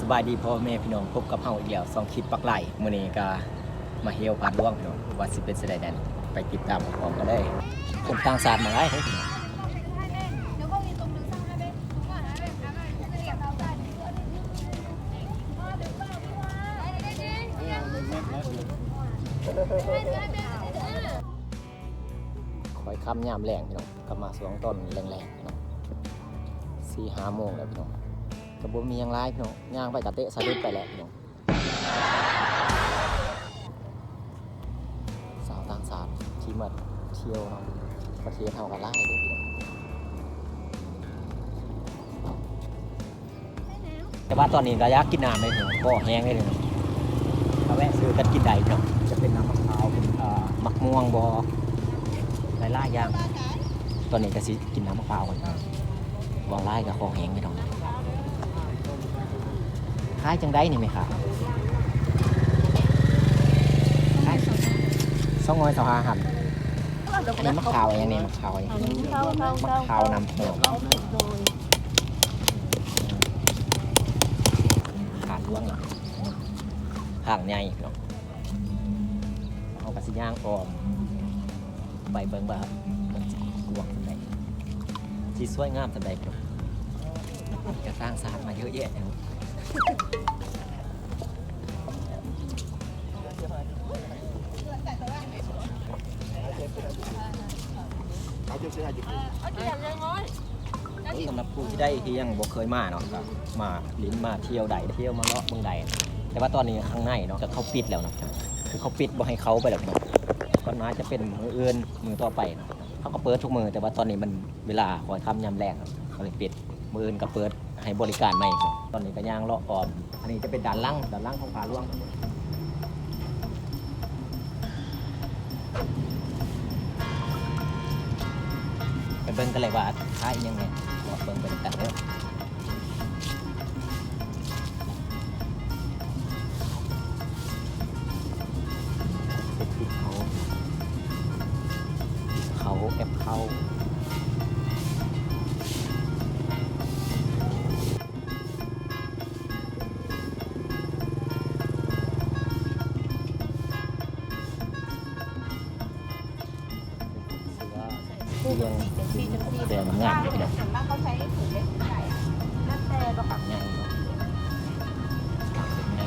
สบายดีพ่อแม่พี่น้องพบกับเฮาอีกแล้วสองคลิปปักไหลมื้อนี้ก็มาเฮียวพาดล่วงพี่น้องว่าสิเป็นสไดแดนไปติดตามพร้อมกันเลยคนต่างศาสตร์มาหลายเฮ้พี่น้องคอยคำยามแรงพี่น้องก็มาสวงต้นแรงๆพี่น้องสี่ห้าโมงแล้วพี่น้อง กระบมีหยังไรพี่น้องย่างไปกะเตะสะดุดไปแล้วพี่น้องสาวต่างศาตร์ที่มาเที่ยวเนาะประเทศเฮากันไล่เด้วยพี่น้องแต่ว่าตอนนี้ระยะกินน้ำเลยพี่น้องก็แห้งเลยพี่น้องถ้าแวะซื้อกันกินได้พี่น้องจะเป็นน้ำมะพร้าวเป็นเอ่อมักม่วงบอหลายๆอย่างตอนนี้ก็สิกินน้ำมะพร้าวกันวางไล่กับคองแห้งไม่ต้อง คล้ายจังได้นี่ไหมครับคล้ายสองร้อยสองห้าหันอันนี้มะพร้าวอะไรเนี่ยมะพร้าวอะไรมะพร้าวนำเนาขาดล่วงหลังห่างใหญ่พี่น้องเอากระสิย่างออมใบเบิ่งบ่ามันสิกวางสันใดที่สวยงามสันใดครับจะสร้างสารมาเยอะแยะ สำหรับผู้ที่ได้ที่ยังบ่เคยมาเนาะก็มาลิ้นมาเที่ยวใดเที่ยวมาเลาะเมืองใด แต่ว่าตอนนี้ข้างในเนาะจะเขาปิดแล้วเนาะคือเขาปิดบ่ให้เขาไปแล้วเนาะก็น่าจะเป็นมืออื่นมือต่อไปเนาะเขาก็เปิดทุกมือแต่ว่าตอนนี้มันเวลาคอยทำยำแรงเนาะเขาเลยปิดมืออื่นก็เปิดให้บริการใหม่ ตอนนี้ก็ย่างเลาะออมอันนี้จะเป็นด่านล่างด่านล่างของผาล่วง เบิ่งกันเลยว่าท้ายยังไงเลาเบิ่งไปด้วยกันเด้อ แต่งแดงงามเลยพี่น้องส่วนมากเขาใช้ถุงเล็กถุงใหญ่อะแล้วแต่ก็ปากใหญ่เนากเนไง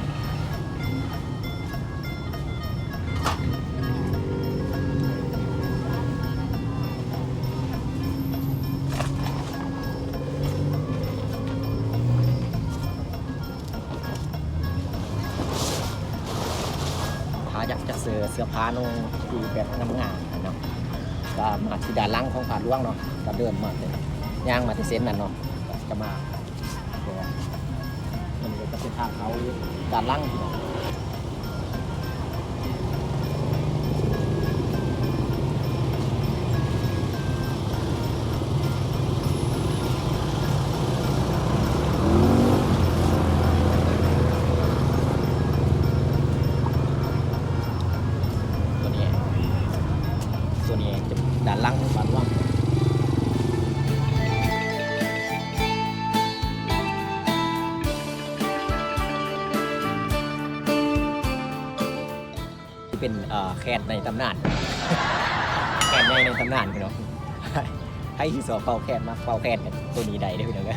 ถ้าอยากจะเสือเสื้อผ้านุ่งที่แบบงามๆ ก็มาที่ด้านล่างของผาล่วงเนาะก็เดินมาเลยย่างมาที่เส้นนั่นเนาะจะมาตัวมันก็จะเป็นทางเขาด้านล่างที่เนาะ นี้จะด้านล่างของผาล่วงที่เป็นแคนในตำนานแคนในในตำนานพี่น้องให้ที่สอเป่าแคนมาเป่าแคนตัวนี้ใดได้พี่น้อง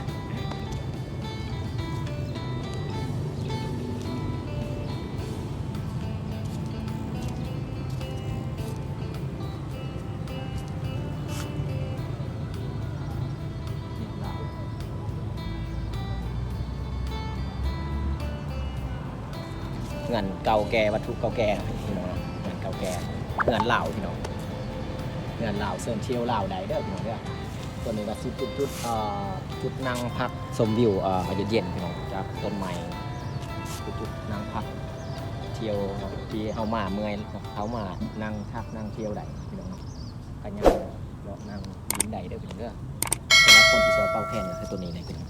เงินเก่าแก่วัตถุเก่าแก่พี่น้องเงินเก่าแก่เงินเหล่าพี่น้องเงินเหล่าเซิร์นเชียวเหล่าใดเด้อพี่น้องเด้อตัวนี้ก็สิจุดจุดเอ่อจุดนั่งพักชมวิวเอ่อเย็นๆพี่น้องจากต้นไม้จุดจุดนั่งพักเที่ยวเนาะที่เฮามาเมื่อยเนาะเขามานั่งพักนั่งเที่ยวใดพี่น้องเนาะกันยังเลาะนั่งยินใดเด้อพี่น้องเด้อสำหรับคนที่ชอบเป่าแคนก็คือตัวนี้เลยพี่น้อง